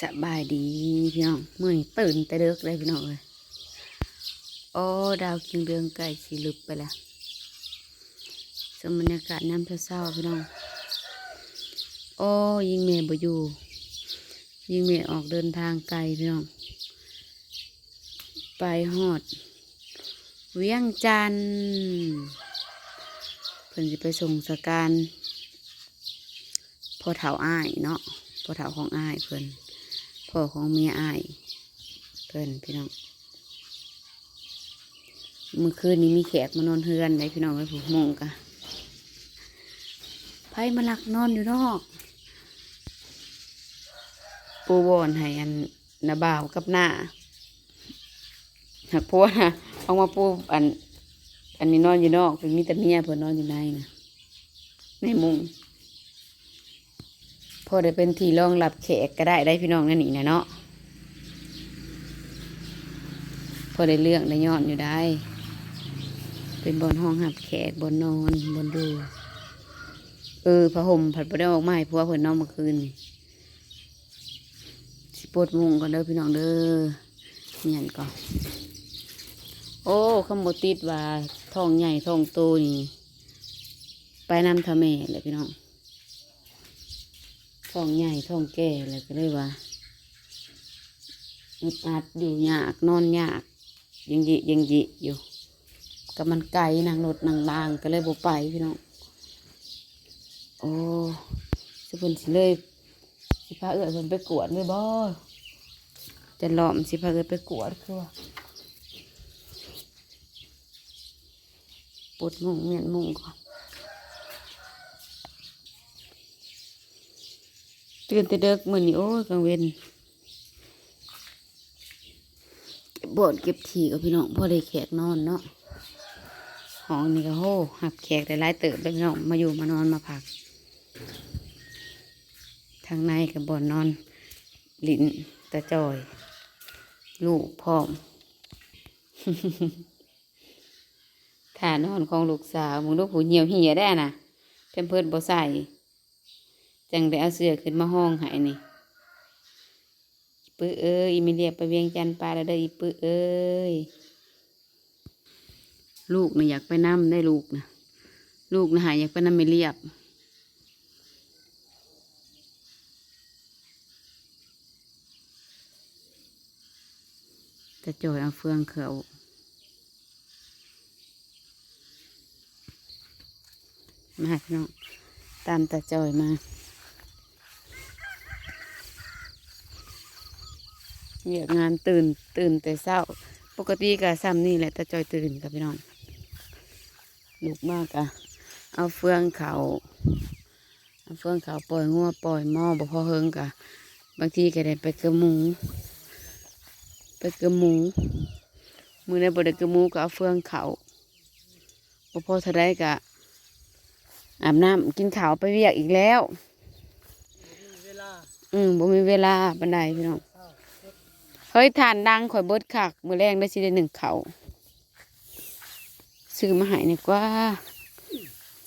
สบายดีพี่น้องเมื่อนี้ตื่นแต่เด็กเลยพี่น้องเลยโอ้ดาวกิงเรืองไก่สีลึกไปแล้วสมบรรยากาศน้ำเศร้าๆพี่น้องโอ้ยิงเมย์บ่อยู่ ยิงเมย์ออกเดินทางไกลพี่น้องไปฮอด เวียงจันทน์เพิ่นสิไปส่งสการพอเฒ่าอ้ายเนาะพอเฒ่าของอ้ายเพิ่น พ่อของเมียอ้ายเพิ่นพี่น้องเมื่อคืนนี้มีแขกมานอนเฮือนเลยพี่น้องไปผูกมงกะไผมาลักนอนอยู่นอกปูบอนให้อันนาบ่าวกับหน้าหักพัวนะเอามาปูอัน อันนี้นอนอยู่นอกเป็นมีแต่เมียเพื่อนนอนอยู่ในนะในมุง พอได้เป็นที่รองรับแขกก็ได้ได้พี่น้องนั่นนี่นะเนาะพอได้เรื่องได้ย้อนอยู่ได้ เป็นบนห้องหับแขกบนนอนบนดู เออผ้าห่มผัดประเดออกมาให้พัวเพื่นนอนเมื่อคืนสิปวดมุงก่อนเด้อพี่น้องเด้อเงียนก่อนโอ้ขโมติดว่าทองใหญ่ทองโตนี่ ไปนำทำแม่เลยพี่น้อง ท้องใหญ่ท้องแก่เลยก็เลยว่าอึดอัดอยู่ยากนอนยากยังยิยังยิอยู่กับมันไกลนางรถนางรางก็เลยบ่ไปพี่น้องโอ้สเพิ่นสิเลยสิพาเอื้อเพิ่นไปกวดเลยบ่จะหลอมสิพาเอื้อไปกวดคือว่าปวดมุงเมียนมุงก่อน ตื่นแต่เด็กเหมือนนี่โอ้กลางเวนเก็บบอดเก็บทีกับพี่น้องพอได้แขกนอนเนาะห้องนี่ก็โหหับแขกแต่หลายเติบเลยพี่น้องมาอยู่มานอนมาพัก ทางในกับบอนนอนลิ้นตะจอย ลูกพร้อมท่านอนของลูกสาวมึงลูกผู้เหี่ยวเหี่ยได้น่ะเพิ่นเพิ่นบ่ใส่ จังได้เอาเสื้อขึ้นมาห้องให้นี่ปื้อเอ้ยอีเมเรียไปเวียงจันทน์ปลาแล้วเด้ออีปื้อเอ้ยลูกน่ะอยากไปน้ำได้ลูกนะลูกนะหายอยากไปน้ำไม่เรียบจะจอยเอาเฟืองเขามาพี่น้องตามตาจอยมา เรียกงานตื่นตื่นแต่เช้า ปกติก็ซ้ำนี่แหละตาจอยตื่นกับพี่น้องลูกมากอะเอาเฟืองเขาเอาเฟืองเขาปล่อยงัวปล่อยหม้อบ่พอเฮิงกะบางทีก็ได้ไปกระหมู ไปกระหมูมือในบ่ได้กระหมูก็เอาเฟืองเขาบ่พอเท่าไรกะอาบน้ำกินข้าวไปเวียกอีกแล้วเวลาอืมบ่มีเวลาบันไดพี่น้อง เฮ้ยทานดังข่อยเบิดคักมือแรงได้สิได้หนึ่งเขาซื้อมาหายเนี่ยกว่า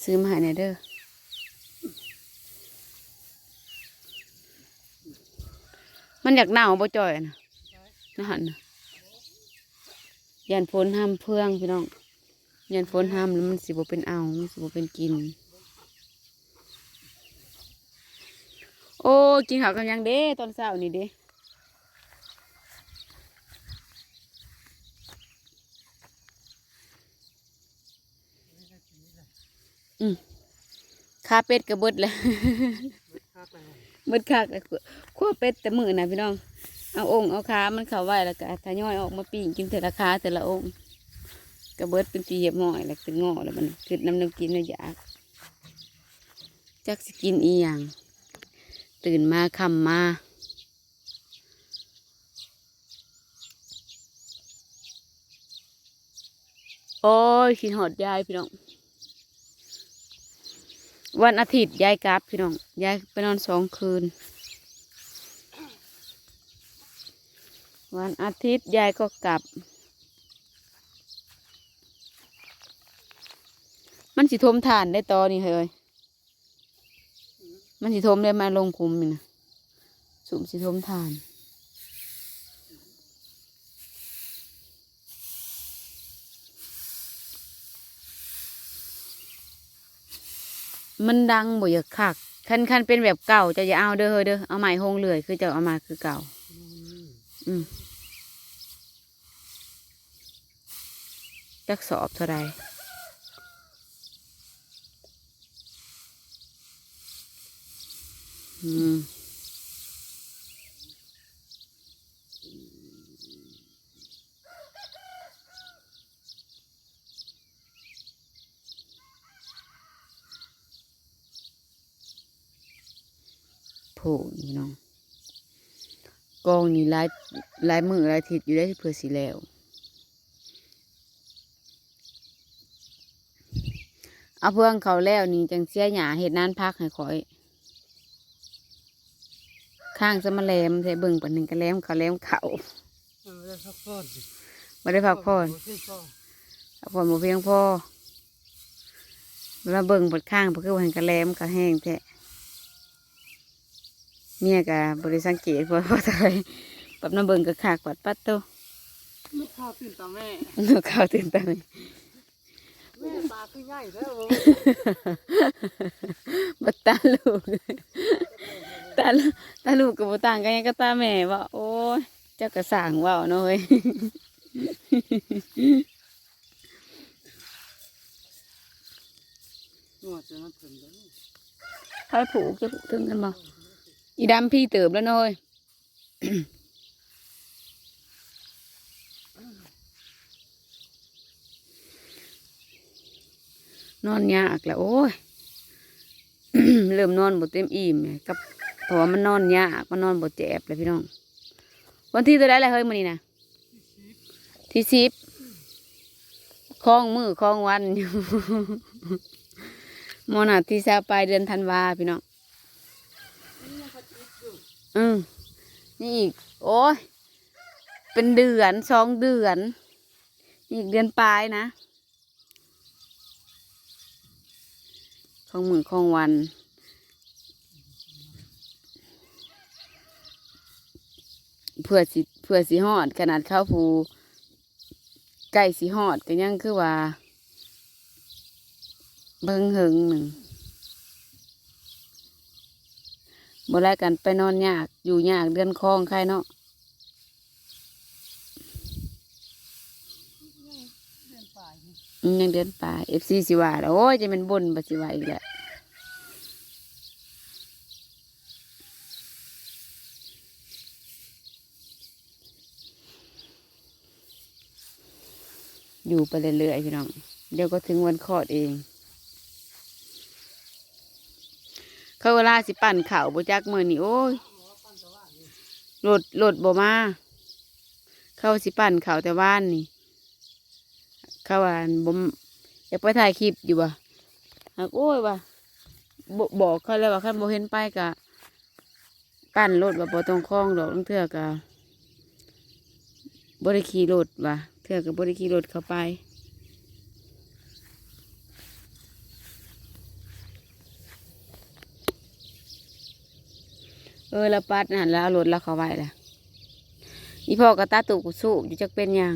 ซื้อมาหายในอยเด้อมันอยากหนาวบ่จ่อยนะนะหันนะยันฝนห้ามเพื่องพี่น้องยันฝนห้ามแล้วมันสิบ่เป็นเอามันสิบ่เป็นกิน โอ้กินข้าวกันยังเด้ตอนเช้านี่เด้ อืมข้าเป็ดกระเบิดเลยเบิดคักเลยขั้วเป็ดแต่มือนะพี่น้อง เอาองค์เอาขามันเข้าไว้แล้วก็ทยอยออกมาปิ้งกินแต่ละขาแต่ละองค์กระเบิดเป็นตีเหยียบหม้อยแล้วเป็นงอแล้วมันคือน้ำน้ำกินไม่อยากจักสิกินอีหยังตื่นมาคำมาโอ้ยคิดหอดยายพี่น้อง วันอาทิตย์ยายกลับพี่น้องยายไปนอนสองคืน วันอาทิตย์ยายก็กลับ มันสิทมทานได้ตอนี่เฮ้ยมันสิทมได้มาลงคุมนี่นะสุ่มสิทมทาน มันดังบ่อยากคักคันคันเป็นแบบเก่าจะอย่าเอาเด้อเฮ้ยเด้อเอาใหม่หงเลยคือจะเอามาคือเก่า อืมจักสอบเท่าไรอืม โผล่นี่น้องกองนี่หลายหลายมือหลายทิศอยู่ได้เพื่อสิแล้วเอาเพื่องเขาแล้วนี่จังเสียหยาเห็ดนานพักให้คอย ข้างจะมาแหลมใส่เบิ่งปันหนึ่งก็แหลมเขาแหลมเขาเออได้พักผ่อนไม่ได้พักผ่อนบ่ได้พักพักผ่อนบ่เพียงพอเวลาเบิ่งปัดข้างเพราะคือว่าเห็นกระแหลมกระแห้งแท้ เมียกับบริสังเกตเพราะว่าอะไรปรับน้ำเบิ่งกระขากปัดปัดโตลูกข้าวตื่นตาแม่นกเขาตื่นตาแม่ตาคือใหญ่แล้วบ่บัตาลูกตาลูกตาลูกกับบัต่างกันยังก็ตาแม่ว่าโอ้ยเจ้ากระสร้างเว่าเนาะเฮ้ยนวดจะมาเพิ่นแล้วใครผูกจะผูกถึงกันบ่ อีดำพี่เติบแล้วนาะเฮ้ยนอนยากแล้วโอ้ยเริ่มนอนบ่เต็มอิ่มกับเพราะว่ามันนอนยากมันนอนบ่เจ็บเลยพี่น้อง วันที่ตัวได้เลยเฮ้ยมื้อนี้นะที่สิบคล้องมือคล้องวันอยู่มอนาที่ซาปลายเดือนธันวาพี่น้อง อืมนี่อีก โอ้ยเป็นเดือนสองเดือน อีกเดือนปลายนะ ของมือของวันเพื่อสิเพื่อสิหอด ขนาดข้าวผูไก่สิหอดก็ยังคือว่า เบิ่งเหิงหนึ่ง บ่ได้กันไปนอนยากอยู่ยากเดือนคลองใครเนาะยังเดือนป่าเอฟซีสิว่าแล้วโอ้ยจะเป็นบนบ่สิว่าอีกแหละอยู่ไปเรื่อยๆพี่น้อง เดี๋ยวก็ถึงวันคลอดเอง เขาเวลาสิปั่นข่าวบ่จักมือนี่โอ้ยโหลดโหลดบ่มาเข้าสิปั่นข่าวแต่ว่านนี่ เขาว่าบ่มอยากไปถ่ายคลิปอยู่บ่หากโอ้ยว่บบอกเขาแล้วว่าคันบ่เห็นไปกะปั่นรถว่าบ่ต้องคล้องดอกตั้งเทื่อกะบ่ได้ขี่รถว่ะเทื่อก็บ่ได้ขี่รถเข้าไป ออล้วปัดนั่นแล้วเอารถแล้วเขาไว้ละอีพ่อกระตาตุกสู้อยู่จักเป็นยัง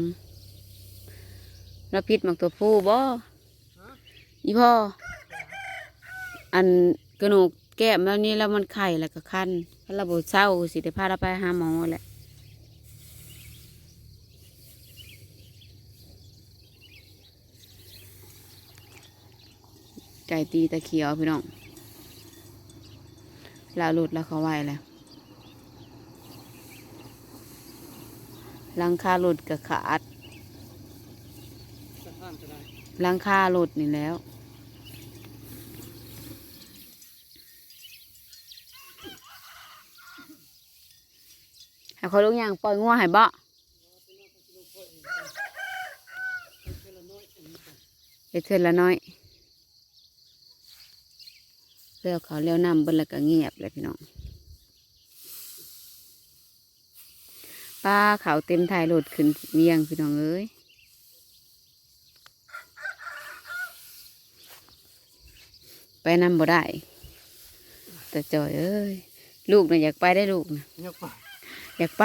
แล้วพิษมักตัวผู้บ่อีพ่อ อันกระหนูกแก้มแล้วนี่แล้วมันไข่แล้วก็คันถ้าเราบเศร้าสิได้พาเราไปหาหมอแหละไก่ตีตะเขียวพี่น้องลาหลุดแล้วเขาไหวแล้ว หลังคาหลุดกับขาดสะพานจะได้หลังคาหลุดนี่แล้ว ให้เขาลูกยางปล่อยงัวให้บ่เฮ็ดเทื่อละน้อยเลี้ยวเขาเลี้ยวนำบนล้วก็เงียบเลยพี่น้อง ป้าเขาเต็มท้ายรถขึ้นเวียงพี่น้องเอ้ยไปนำบ่ได้แต่จอยเอ้ยลูกน่ะอยากไปได้ลูกน่ะยกไปอยากไป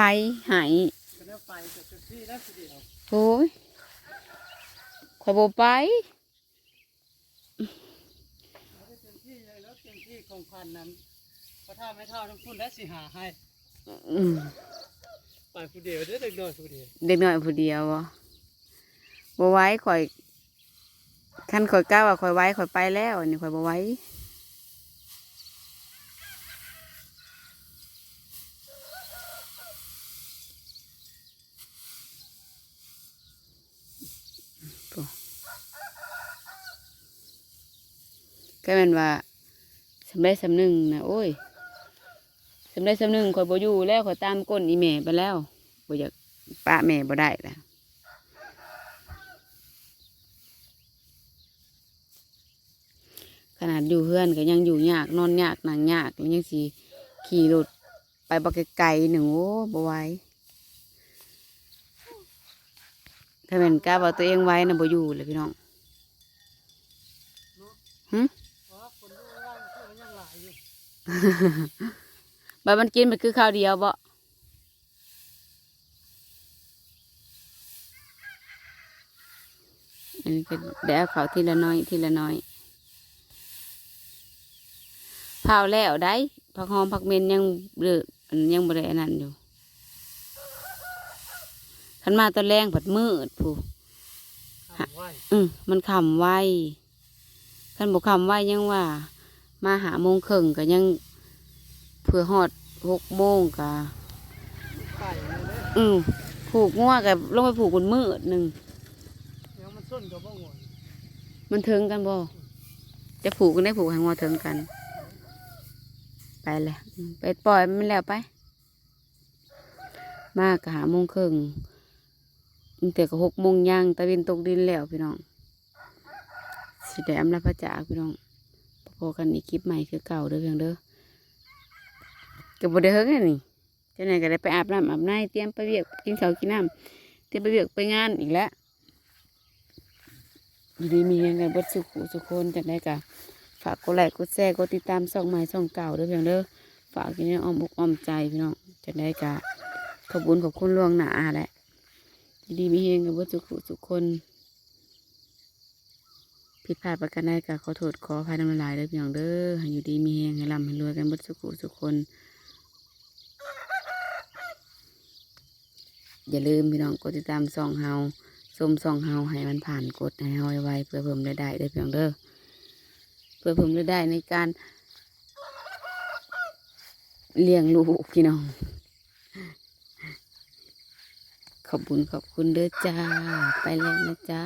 หายก็แล้วไปแต่เต็มที่แล้วทีเดียวโอ้ยขอยบ่ไปไม่ได้เต็มที่เลยแล้วเต็มที่ของพันนั้นพระท่าไม่เท่าทั้งพุ่นและสิหาให้อืม ไปผู้เดียวเด้อเด็กน้อยผู้เดียวเด็กน้อยผู้เดียวบ่บ่ไหว้ข่อยคันข่อยก้าวว่าข่อยไหว้ข่อยไปแล้วนนี้ข่อยบ่ไหว้ก็แม่นว่าสำได้สำนึงนะโอ้ย สำได้สำนึงข่อยบ่อยู่แล้วข่อยตามก้นอีแม่ไปแล้วบ่อยากป้าแม่บ่ได้แล้วขนาดอยู่เพื่อนก็ยังอยู่ยากนอนยากนั่งยากยังสิขี่รถไปบักไกลๆหนึ่งโอ้บ่ไหวถ้าแม่นกล้าบอกตัวเองไว้นะบ่อยู่เลยพี่น้องหึ เพราะว่าคนที่ว่างเพื่อนยังหลายอยู่บัดมันกินมันคือข้าวเดียวบ่อันนี้ก็ได้เอาข้าวทีละน้อยทีละน้อยเผาแล้วได้ผักหอมผักเมนยังเลืออันยังบริอันนั้นอยู่ขันมาตอนแรงผัดมืดผู้ทำไว้อืมมันคำไว้ขันบอกคำไว้ยังว่า มาหาโมงครึ่งก็ยัง เพื่อหอดหกโมงกะไก่เลยเด้ออืมผูกงัวกับลงไปผูกบนมืดหนึ่งเดี๋ยวมันส้นกับบ่งวนมันถึงกันบ่จะผูกกันได้ผูกให้งัวถึงกัน ไปเลยอืมไปปล่อยมันแล้วไป มากกะหาโมงครึ่งตั้งแต่ก็หกโมงย่างตะเวนตกดินแล้วพี่น้องสิได้อำลาพระจากพี่น้องพอกันอีกคลิปใหม่คือเก่าเด้อเพียงเด้อ ก็บ่ได้เฮิงนนี่เจ้าไหนก็ได้ไปอาบน้ำอาบน้ำเตรียมไปเวียกกินข้าวกินน้ำเตรียมไปเวียกไปงานอีกแล้วอยู่ดีมีเงินกันบดสุขสุขคนจากได้กะฝากกดไลค์กดแชร์กดติดตามช่องใหม่ช่องเก่าเด้อเพียงเด้อฝากกินในอ้อมอกอ้อมใจพี่น้องจากได้กะขอบคุญขอบคุณล่วงหน้าแหละอยู่ดีมีเฮงกันเบดสุขุสุขคนผิดพลาดประการใดก็ขอโทษขออภัยน้ำลายเด้อพี่น้องเด้อให้อยู่ดีมีแหงให้ร่ำให้รวยกันบิดสุขุสุขคน อย่าลืมพี่น้องกดติดตามซองเฮาชมซองเฮาให้มันผ่านกดให้เฮาไวเพื่อเพิ่มรายได้ได้เพี่องเด้อเพื่อเพิ่มรายได้ในการเลี้ยงลูกพี่น้อง ขอบคุณขอบคุณเด้อจ้า ไปแล้วนะจ้า